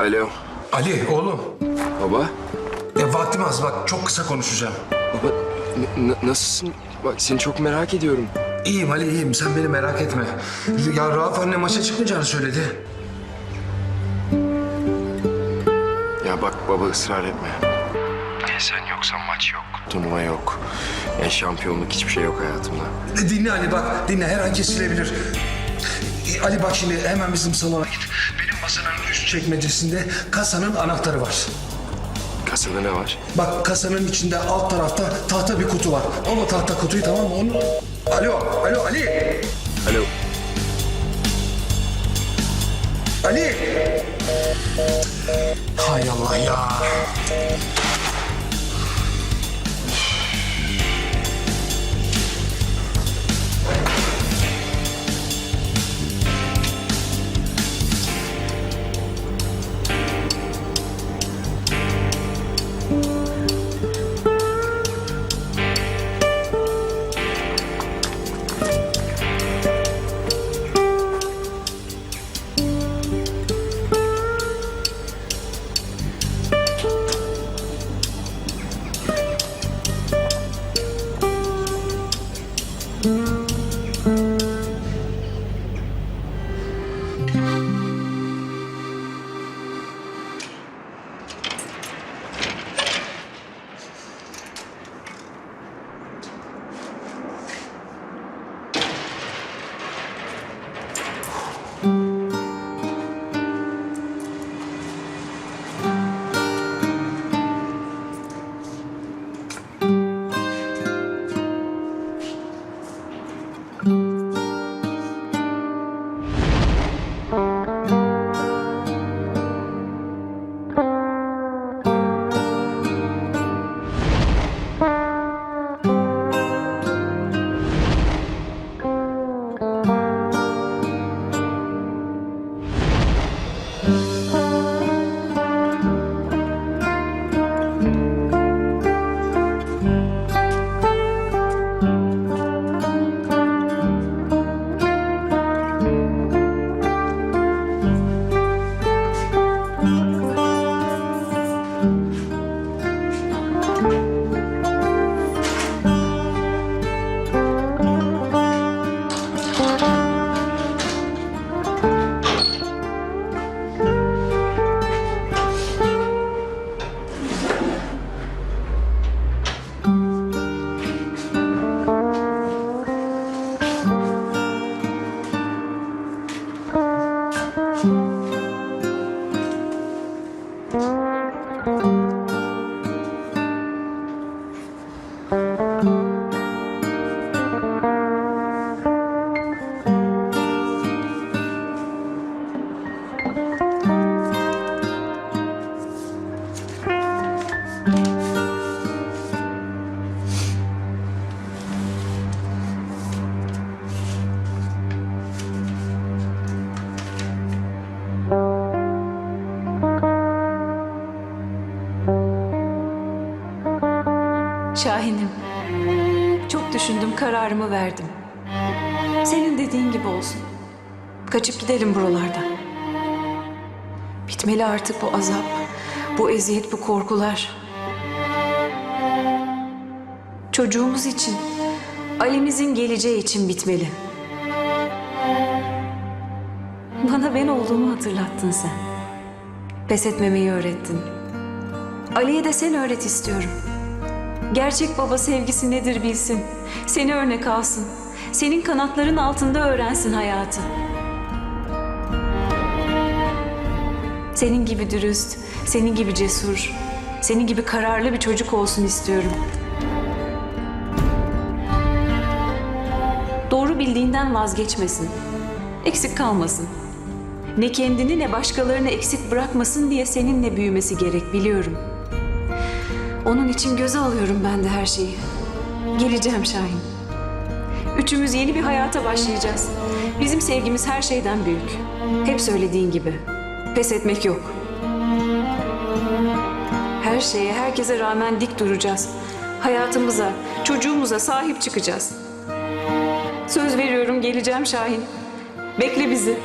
Alo. Ali oğlum. Baba. Ya vaktim az bak çok kısa konuşacağım. Baba nasılsın? Bak seni çok merak ediyorum. İyiyim Ali iyiyim sen beni merak etme. Ya Rauf anne maça çıkmayacağını söyledi. Ya bak baba ısrar etme. Sen yoksan maç yok. Turnuva yok. Yani şampiyonluk hiçbir şey yok hayatımda. E, Dinle Ali bak dinle her an kesilebilir. E, Ali bak şimdi hemen bizim salona git. Benim masanın üst çekmecesinde kasanın anahtarı var. Kasada ne var? Bak kasanın içinde alt tarafta tahta bir kutu var. Al o tahta kutuyu tamam mı? Onu... Alo, alo Ali. Alo. Ali. Hay Allah ya. Kaçıp gidelim buralardan. Bitmeli artık bu azap, bu eziyet, bu korkular. Çocuğumuz için, Ali'mizin geleceği için bitmeli. Bana ben olduğumu hatırlattın sen. Pes etmemeyi öğrettin. Ali'ye de sen öğret istiyorum. Gerçek baba sevgisi nedir bilsin. Seni örnek alsın. Senin kanatların altında öğrensin hayatı. Senin gibi dürüst, senin gibi cesur, senin gibi kararlı bir çocuk olsun istiyorum. Doğru bildiğinden vazgeçmesin. Eksik kalmasın. Ne kendini ne başkalarını eksik bırakmasın diye seninle büyümesi gerek biliyorum. Onun için göze alıyorum ben de her şeyi. Geleceğim Şahin. Üçümüz yeni bir hayata başlayacağız. Bizim sevgimiz her şeyden büyük. Hep söylediğin gibi. Pes etmek yok. Her şeye, herkese rağmen dik duracağız. Hayatımıza, çocuğumuza sahip çıkacağız. Söz veriyorum geleceğim Şahin. Bekle bizi.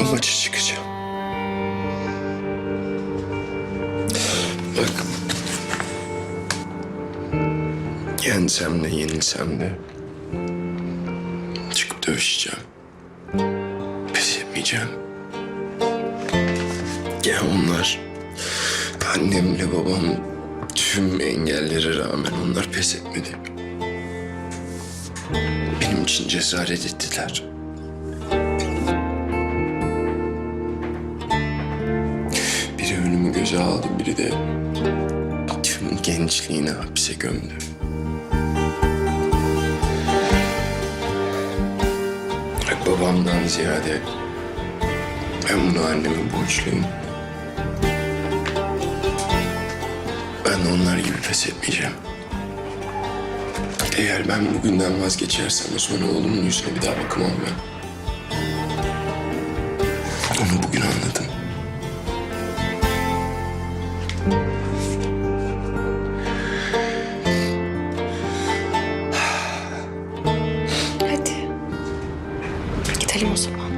O maça çıkacağım. Bak. Yensem de yenilsem de çıkıp dövüşeceğim. Pes etmeyeceğim. Ya onlar annemle babam tüm engellere rağmen onlar pes etmedi. Benim için cesaret ettiler. Göze aldı, biri de tüm gençliğini hapise gömdü. Babamdan ziyade ben bunu anneme borçluyum. Ben onlar gibi pes etmeyeceğim. Eğer ben bugünden vazgeçersem sonra oğlumun yüzüne bir daha bakamam ben. Gidelim o zaman.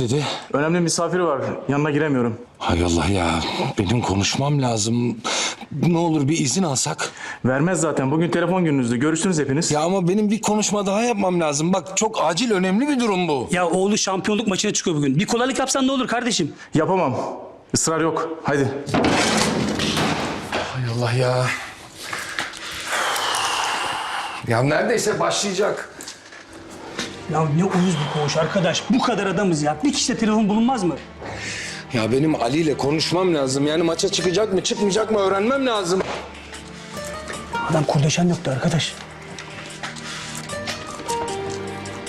Dedi? Önemli misafiri var. Yanına giremiyorum. Hay Allah ya benim konuşmam lazım. Ne olur bir izin alsak. Vermez zaten. Bugün telefon gününüzdü. Görüştünüz hepiniz. Ya ama benim bir konuşma daha yapmam lazım. Bak çok acil önemli bir durum bu. Ya oğlu şampiyonluk maçına çıkıyor bugün. Bir kolaylık yapsan ne olur kardeşim? Yapamam. Israr yok. Haydi. Hay Allah ya. Ya neredeyse başlayacak. Ya ne uyuz bu koğuş arkadaş. Bu kadar adamız ya. Bir kişide telefon bulunmaz mı? Ya benim Ali ile konuşmam lazım. Yani maça çıkacak mı çıkmayacak mı öğrenmem lazım. Adam kurdeşen yoktu arkadaş.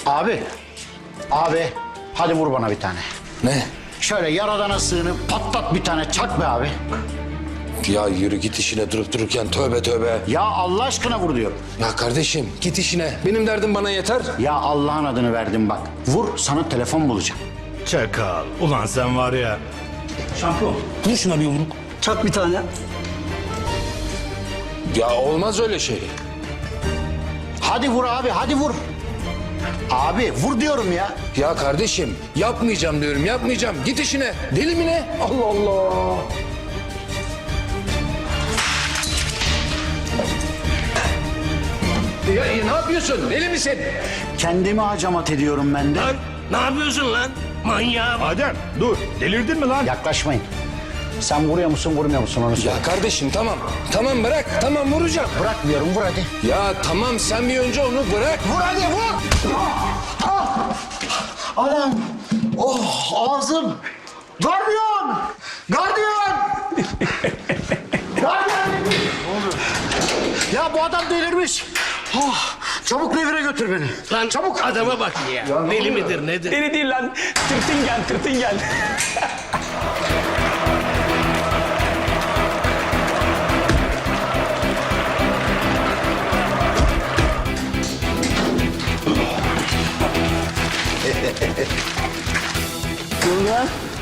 Abi, abi hadi vur bana bir tane. Ne? Şöyle yaradana sığınıp patlat bir tane çak be abi. Ya yürü git işine durup dururken tövbe tövbe. Ya Allah aşkına vur diyorum. Ya kardeşim git işine. Benim derdim bana yeter. Ya Allah'ın adını verdim bak. Vur sana telefon bulacağım. Çakal. Ulan sen var ya. Şampiyon. Vur şuna bir yumruk. Çak bir tane. Ya olmaz öyle şey. Hadi vur abi hadi vur. Abi vur diyorum ya. Ya kardeşim yapmayacağım diyorum yapmayacağım. Git işine. Deli mi ne? Allah Allah. Ya, ya ne yapıyorsun? Deli misin? Kendimi hacamat ediyorum ben de. Lan ne yapıyorsun lan? Manyağa bak. Adem dur. Delirdin mi lan? Yaklaşmayın. Sen vuruyor musun vurmuyor musun onu söyle. Ya kardeşim tamam. Tamam bırak. Tamam vuracağım. Bırakmıyorum vur hadi. Ya tamam sen bir önce onu bırak. Vur hadi vur. Ah! Anam. Oh ağzım. Gardiyan. Gardiyan. Gardiyan. Ne oldu? Ya bu adam delirmiş. Oh, çabuk revire götür beni. Lan çabuk adama bak ya. Deli midir nedir? Deli değil lan. Tırtingen tırtingen.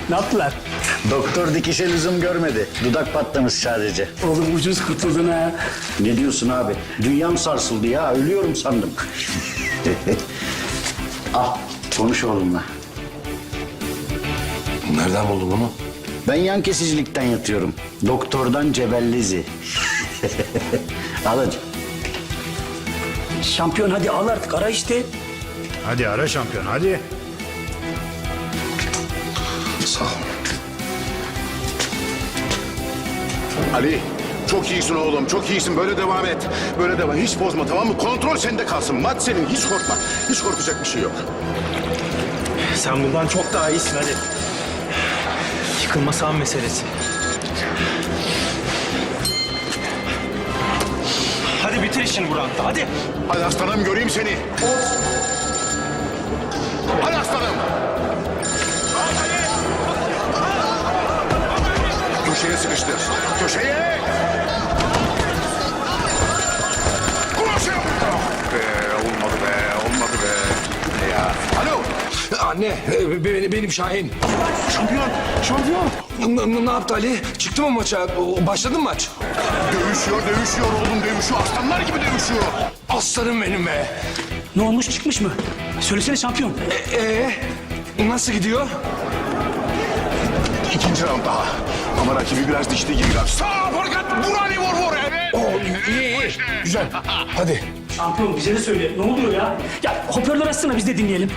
Ne yaptılar? Doktor dikişe lüzum görmedi. Dudak patlamış sadece. Oğlum ucuz kurtuldun ha. Ne diyorsun abi? Dünyam sarsıldı ya. Ölüyorum sandım. ah konuş oğlumla. Nereden buldun bunu? Ben yan kesicilikten yatıyorum. Doktordan cebellizi. Al hadi. Şampiyon hadi al artık ara işte. Hadi ara şampiyon hadi. Sağ ol. Ali çok iyisin oğlum çok iyisin böyle devam et. Böyle devam hiç bozma tamam mı? Kontrol sende kalsın. Maç senin hiç korkma. Hiç korkacak bir şey yok. Sen bundan çok daha iyisin hadi. Yıkılması an meselesi. Hadi bitir işini Burak'ta hadi. Hadi aslanım göreyim seni. Hadi aslanım. Köşeye sıkıştır. Köşeye. Koşun. Ah Be, olmadı be, olmadı be. Ne ya? Alo. Anne, e, be- benim Şahin. Şampiyon, şampiyon. N- n- ne yaptı Ali? Çıktı mı maça? O- Başladı mı maç? Dövüşüyor, dövüşüyor oğlum dövüşüyor. Aslanlar gibi dövüşüyor. Aslanım benim be. Ne olmuş çıkmış mı? Söylesene şampiyon. Ee, nasıl gidiyor? İkinci round daha. Ama rakibi biraz dişli gibi. Sağ fakat Burani vur vur. Evet. Oo, iyi, iyi. Güzel. Hadi. Şampiyon bize de söyle. Ne oluyor ya? Ya hoparlör açsana biz de dinleyelim.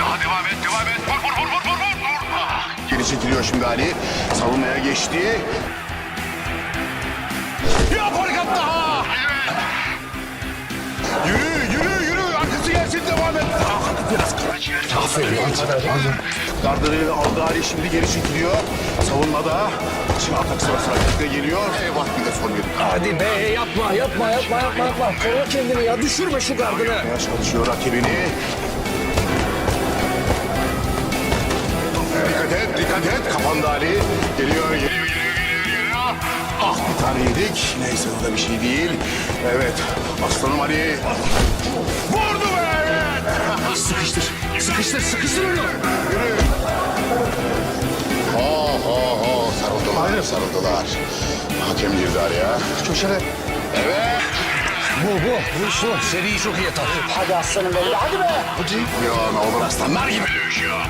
Daha devam et, devam et. Vur, vur, vur, vur, vur, vur. Ah, Geri çekiliyor şimdi Ali. Savunmaya geçti. Ya fakat daha. Evet. Yürü, yürü, yürü. Arkası gelsin, devam et. Ah, biraz kıraç yer. Aferin lan. Gardırıyla aldı Ali şimdi geri çekiliyor. Savunmada. Şimdi atak sırası rakipte geliyor. Eyvah bir de son yedik. Hadi be yapma yapma yapma yapma yapma. Koru kendini ya düşürme şu gardını. Yapmaya çalışıyor rakibini. Dikkat et, dikkat et. Kapandı Ali. Geliyor, geliyor, geliyor, geliyor, geliyor. Ah bir tane yedik. Neyse o da bir şey değil. Evet, aslanım Ali. Vurdu be! Sıkıştır. Sıkıştır sıkıştır onu. Yürü. Ho ho ho sarıldılar. Aynen sarıldılar. Hakem girdi araya. Köşede. Evet. Bu bu. Bu şu. Seriyi çok iyi atar. Hadi aslanım benim. Hadi be. Hadi. Ya ne olur aslanlar gibi dövüşüyor.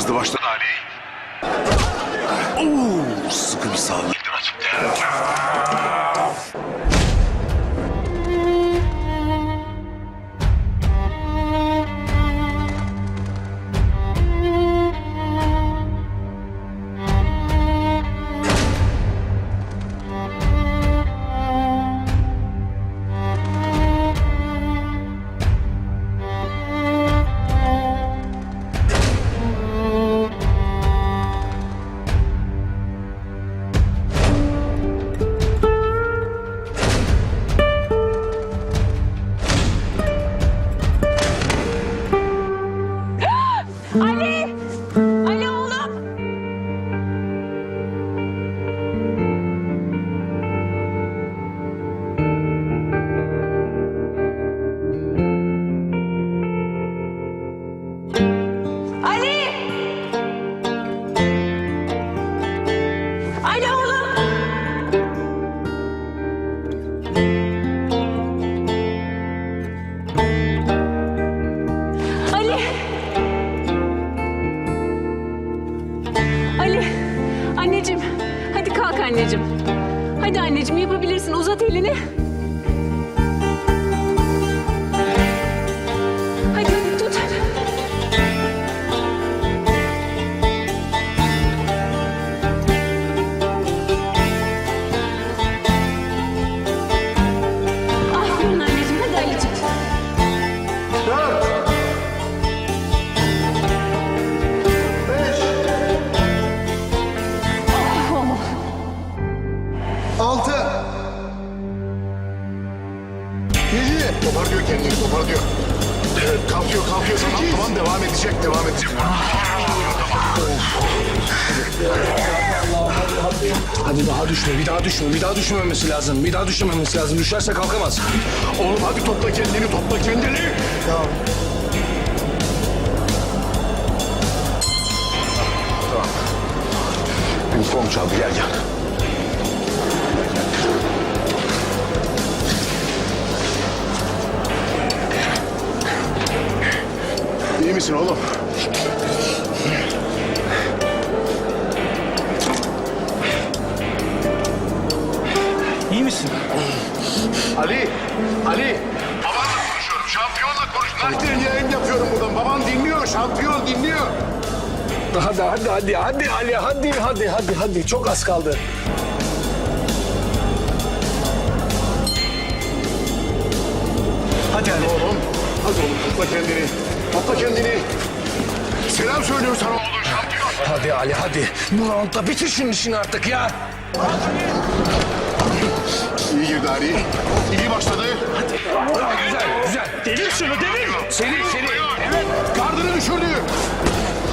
Через два что lazım. Bir daha düşmemesi lazım. Düşerse kalkamaz. Oğlum hadi topla kendini topla kendini. Tamam. Tamam. Uniform çaldı gel gel. İyi misin oğlum? Ali, Ali. Babanla konuşuyorum, şampiyonla konuş. Naklen yayın yapıyorum buradan. Baban dinliyor, şampiyon dinliyor. Hadi hadi hadi hadi Ali hadi hadi hadi hadi çok az kaldı. Hadi Ali. Oğlum, hadi oğlum topla kendini. Topla kendini. Selam söylüyor sana oğlum şampiyon. Hadi Ali hadi. Bu roundda bitir şunun işini artık ya. İyi girdi Ali. İyi başladı. Güzel güzel. Devir şunu devir. Seri seri. Evet, gardını düşürdü.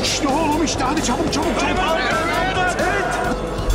İşte oğlum işte hadi çabuk çabuk çabuk. Kazandın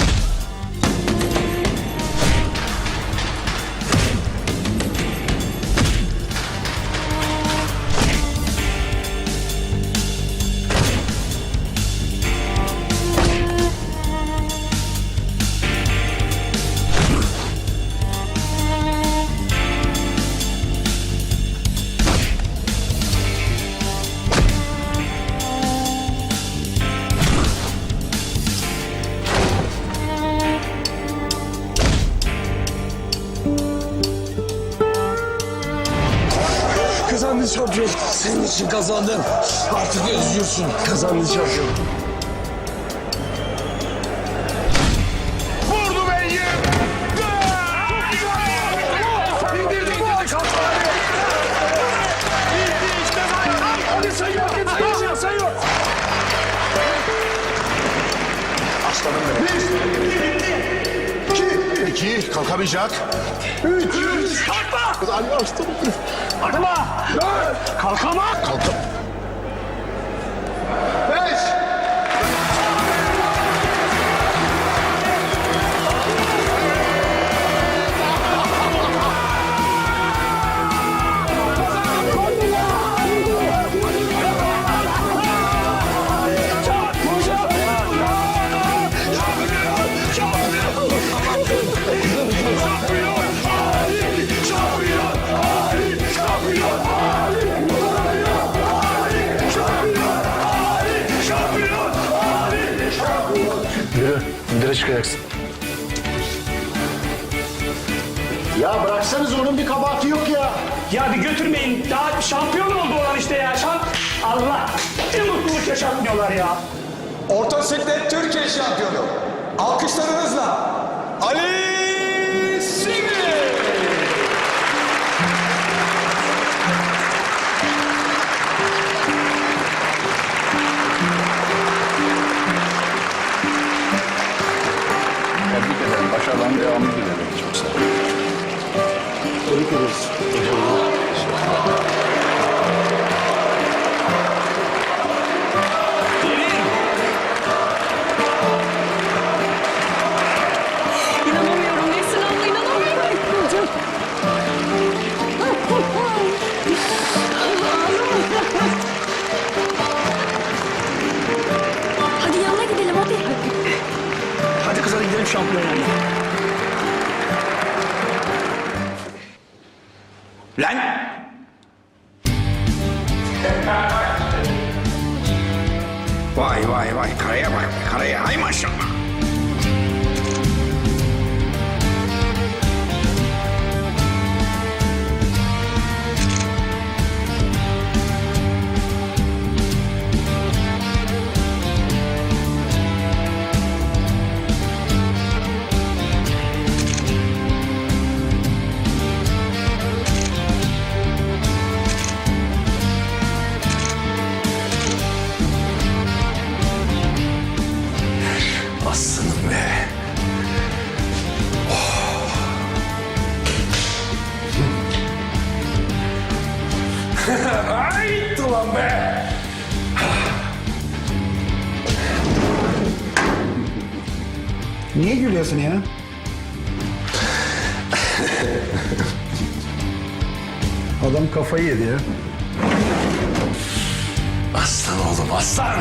kazandın. Artık özgürsün. Kazandın şampiyon. İki. Kalkamayacak. Üç. Üç. Kalkma. Ali aslanım benim. Atma. Kalkama. Kalkam. Ya bıraksanız onun bir kabahati yok ya. Ya bir götürmeyin. Daha şampiyon oldu olan işte ya. Şamp Allah. Bir mutluluk yaşatmıyorlar ya. Orta Türkiye şampiyonu. Alkışlarınızla Ali Lan! Vay vay vay karaya bak karaya hay maşallah. Gülüyorsun ya? Adam kafayı yedi ya. Aslan oğlum aslan.